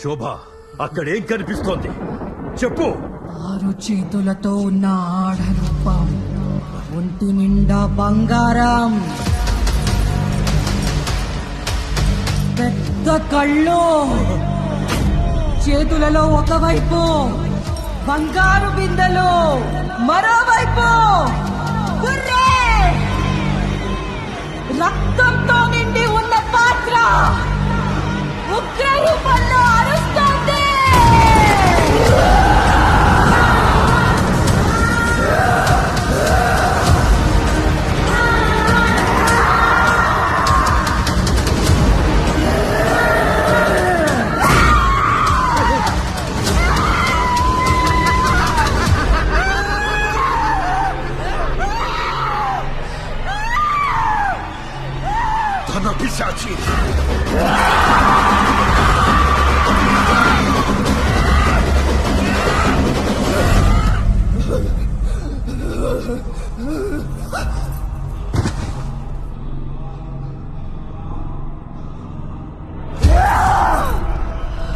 శోభ అక్కడేం కనిపిస్తోంది? చెప్పు. ఆరు చేతులతో ఉన్న ఆడరూపం ఒంటి నిండా బంగారం. పెద్ద కళ్ళు. చేతులలో ఒకవైపు బంగారు బిందెలు మరోవైపు రక్తంతో నిండి ఉన్న పాత్ర. ధన పిశాచి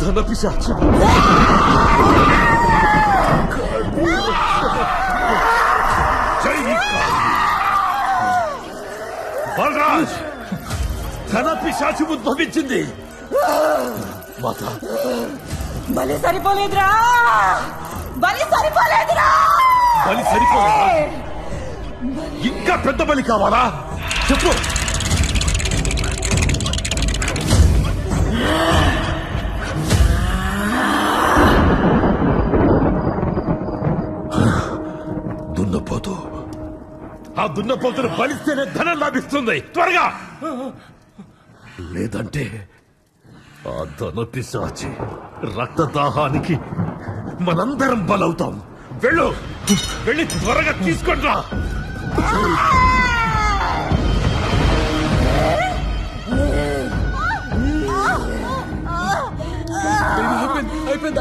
ధన పిశాచి జై కాళీ. బలరాజ్ ధన పిశాచి ఉద్భవించింది. మాత. బలి సరిపోలేదురా! బలి సరిపోలేదురా! బలి సరిపోదా ఇంకా పెద్ద బలి కావాలా? చెప్పు. దున్నపోతు. ఆ దున్నపోతును బలిస్తేనే ధనం లభిస్తుంది. త్వరగా! లేదంటే ఆ ధన పిశాచి రక్తదాహానికి మనందరం బలవుతాం. వెళ్ళు! వెళ్ళి త్వరగా తీసుకొని రా! అయిపోయింది అయిపోయింది.